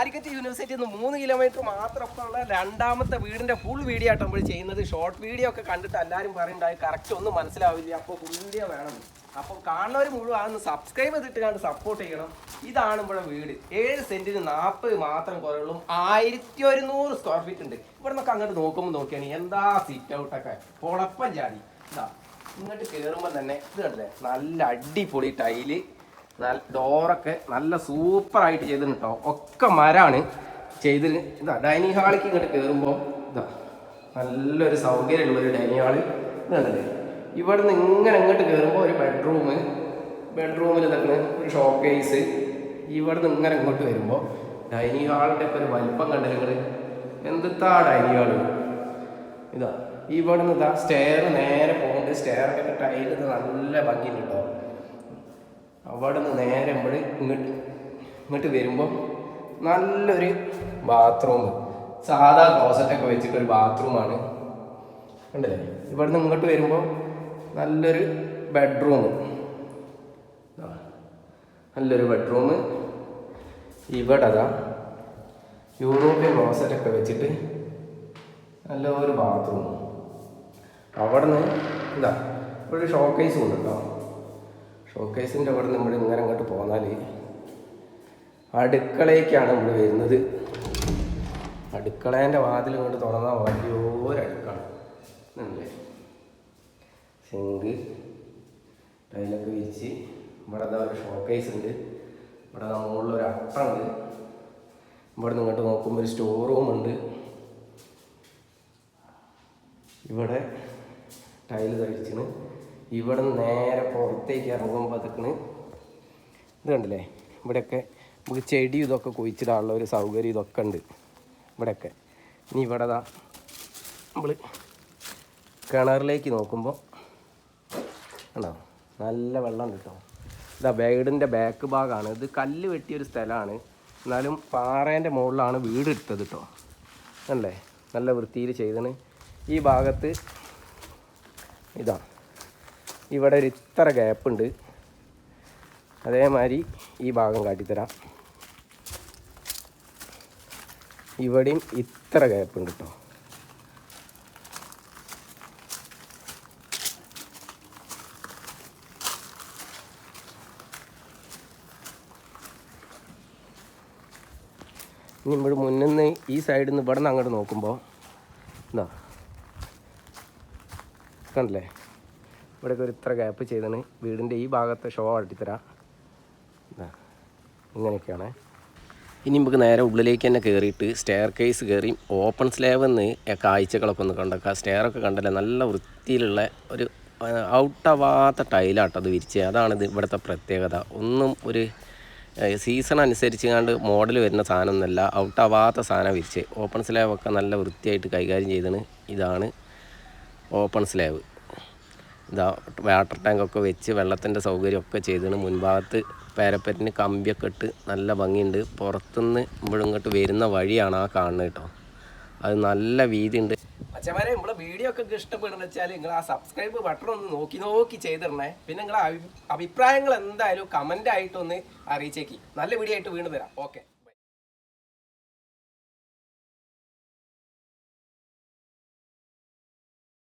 Calicut university നിന്ന് മൂന്ന് kilometre മാത്രം ഉള്ള രണ്ടാമത്തെ വീടിന്റെ ഫുൾ വീഡിയോ ആയിട്ട് നമ്മൾ ചെയ്യുന്നത്. ഷോർട്ട് വീഡിയോ ഒക്കെ കണ്ടിട്ട് എല്ലാവരും പറയുന്നുണ്ടായി കറക്റ്റ് ഒന്നും മനസ്സിലാവില്ല. അപ്പോൾ ഫുൾ വീഡിയോ വേണം. അപ്പോൾ കാണുന്നവർ മുഴുവൻ അതൊന്ന് സബ്സ്ക്രൈബ് ചെയ്തിട്ട് കണ്ട് സപ്പോർട്ട് ചെയ്യണം. ഇതാണ് ഇവിടെ വീട്. ഏഴ് സെന്റിന് നാൽപ്പത് മാത്രം കുറയുള്ളൂ. ആയിരത്തി ഒരുന്നൂറ് സ്ക്വയർ ഫീറ്റ് ഉണ്ട്. ഇവിടെ നിന്നൊക്കെ അങ്ങോട്ട് നോക്കുമ്പോൾ നോക്കിയാണ് എന്താ സിറ്റ് ഔട്ടൊക്കെ പൊളപ്പം ചാടി. ഇതാ ഇങ്ങോട്ട് കയറുമ്പോൾ തന്നെ ഇത് കണ്ടില്ലേ? നല്ല അടിപൊളി ടൈൽ ഡോറൊക്കെ നല്ല സൂപ്പർ ആയിട്ട് ചെയ്തിട്ടുണ്ട് കേട്ടോ ഒക്കെ മരാണ്. ചെയ്തിട്ട് ഇതാ ഡൈനിങ് ഹാളിലേക്ക് ഇങ്ങോട്ട് കയറുമ്പോൾ ഇതാ നല്ലൊരു സൗകര്യമുള്ള ഒരു ഡൈനിങ് ഹാൾ ഇതുണ്ടല്ലേ ഇവിടെ നിന്ന് ഇങ്ങനെ ഇങ്ങോട്ട് കയറുമ്പോൾ ഒരു ബെഡ്റൂം ബെഡ്റൂമിൽ തന്നെ ഒരു ഷോക്കേസ്. ഇവിടെ നിന്ന് ഇങ്ങനെ ഇങ്ങോട്ട് വരുമ്പോൾ ഡൈനിങ് ഹാളിന്റെ ഒക്കെ ഒരു വലിപ്പം കണ്ടത് എന്താ ഡൈനിങ് ഹാൾ? ഇതാ ഇവിടെ നിന്ന് ഇതാ സ്റ്റെയർ നേരെ പോകുന്നുണ്ട് സ്റ്റെയറിന്റെ ഒക്കെ ടൈൽ നല്ല ഭംഗിയുണ്ട് കേട്ടോ അവിടെ നിന്ന് നേരെ നമ്മൾ ഇങ്ങോട്ട് ഇങ്ങോട്ട് വരുമ്പം നല്ലൊരു ബാത്റൂം സാധാ ക്ലോസറ്റൊക്കെ വെച്ചിട്ട് ഒരു ബാത്റൂമാണ് കണ്ടില്ലേ? ഇവിടെ നിന്ന് ഇങ്ങോട്ട് വരുമ്പോൾ നല്ലൊരു ബെഡ്റൂം നല്ലൊരു ബെഡ്റൂം ഇവിടെ അതാ യൂറോപ്യൻ ക്ലോസറ്റൊക്കെ വെച്ചിട്ട് നല്ല ഒരു ബാത്റൂം അവിടെ നിന്ന് എന്താ ഒരു ഷോക്കേസ് ഉണ്ട് ഷോക്കേസിന്റെ അവിടെ നമ്മൾ ഇങ്ങനെ അങ്ങോട്ട് പോന്നാൽ അടുക്കളയ്ക്കാണ് നമ്മൾ വരുന്നത്. അടുക്കളേന്റെ വാതിൽ കൊണ്ട് തുറന്നാൽ ഇതുണ്ടല്ലേ? സിങ്ക് ടൈലൊക്കെ വിരിച്ച് ഇവിടെ എന്താ ഒരു ഷോക്കേസ് ഉണ്ട്. ഇവിടെ മുകളിൽ ഒരു അട്ടുണ്ട് ഇവിടെ നിന്ന് ഇങ്ങോട്ട് നോക്കുമ്പോൾ ഒരു സ്റ്റോർ റൂം ഉണ്ട്. ഇവിടെ ടൈൽ തയ്ച്ചിന് ഇവിടെ നേരെ പുറത്തേക്ക് ഇറങ്ങുമ്പോൾ അതൊക്കെ ഇത് കണ്ടില്ലേ? ഇവിടെയൊക്കെ നമുക്ക് ചെടി ഇതൊക്കെ കുഴിച്ചിടാനുള്ള ഒരു സൗകര്യം ഇതൊക്കെ ഉണ്ട്. ഇവിടെയൊക്കെ. ഇനി ഇവിടെ ഇതാ നമ്മൾ കിണറിലേക്ക് നോക്കുമ്പോൾ ഉണ്ടോ നല്ല വെള്ളം ഉണ്ട് കേട്ടോ. ഇതാ വീടിന്റെ ബാക്ക് ഭാഗമാണ് ഇത് കല്ല് വെട്ടിയൊരു സ്ഥലമാണ്. എന്നാലും പാറേന്റെ മുകളിലാണ് വീട് എടുത്തത് കേട്ടോ. അല്ലേ നല്ല വൃത്തിയിൽ ചെയ്തണ്. ഈ ഭാഗത്ത് ഇതാ ഇവിടെ ഒരു ഇത്ര ഗ്യാപ്പ് ഉണ്ട്. അതേമാതിരി ഈ ഭാഗം കാട്ടിത്തരാം. ഇവിടെയും ഇത്ര ഗ്യാപ്പ് ഉണ്ട് കേട്ടോ ഇനി ഇവിടെ മുന്നിൽ നിന്ന് ഈ സൈഡിൽ നിന്ന് ഇവിടെ നിന്ന് അങ്ങോട്ട് നോക്കുമ്പോൾ എന്താ കണ്ടില്ലേ? ഇവിടെയൊക്കെ ഒരു ഇത്ര ഗ്യാപ്പ് ചെയ്താണ് വീടിന്റെ ഈ ഭാഗത്തെ ഷോ അടിത്തരാം ഇതാ ഇങ്ങനെയൊക്കെയാണ്. ഇനി നമുക്ക് നേരെ ഉള്ളിലേക്ക് തന്നെ കയറിയിട്ട് സ്റ്റെയർ കേസ് കയറി ഓപ്പൺ സ്ലാബ് എന്ന് കാഴ്ചകളൊക്കെ ഒന്ന് കണ്ടേക്കാം. സ്റ്റെയറൊക്കെ കണ്ടല്ലേ നല്ല വൃത്തിയിലുള്ള ഒരു ഔട്ടാവാത്ത ടൈലാട്ടോ അത് അതാണിത് ഇവിടുത്തെ പ്രത്യേകത. ഒന്നും ഒരു സീസൺ അനുസരിച്ച് കണ്ട് മോഡൽ വരുന്ന സാധനമൊന്നുമല്ല. ഔട്ടാവാത്ത സാധനം വിരിച്ച്. ഓപ്പൺ സ്ലാബൊക്കെ നല്ല വൃത്തിയായിട്ട് കൈകാര്യം ചെയ്തതാണ് ഇതാണ് ഓപ്പൺ സ്ലാബ് ഇതാ വാട്ടർ ടാങ്കൊക്കെ വെച്ച് വെള്ളത്തിന്റെ സൗകര്യമൊക്കെ ചെയ്തിന് മുൻഭാഗത്ത് പേരപ്പറ്റിന് കമ്പിയൊക്കെ ഇട്ട് നല്ല ഭംഗിയുണ്ട്. പുറത്തുനിന്ന് ഇവിടെ ഇങ്ങോട്ട് വരുന്ന വഴിയാണ് ആ കാണുന്നത് കേട്ടോ. അത് നല്ല വീതി ഉണ്ട് അച്ഛന്മാരെ നമ്മളെ വീഡിയോ ഒക്കെ ഇഷ്ടപ്പെടുന്ന വെച്ചാൽ നിങ്ങൾ ആ സബ്സ്ക്രൈബ് ബട്ടൺ ഒന്ന് നോക്കി നോക്കി ചെയ്തിടണേ. പിന്നെ നിങ്ങളെ അഭിപ്രായങ്ങൾ എന്തായാലും കമന്റ് ആയിട്ടൊന്ന് അറിയിച്ചേക്കി. നല്ല വീഡിയോ ആയിട്ട് വീണ്ടും വരാം. ഓക്കെ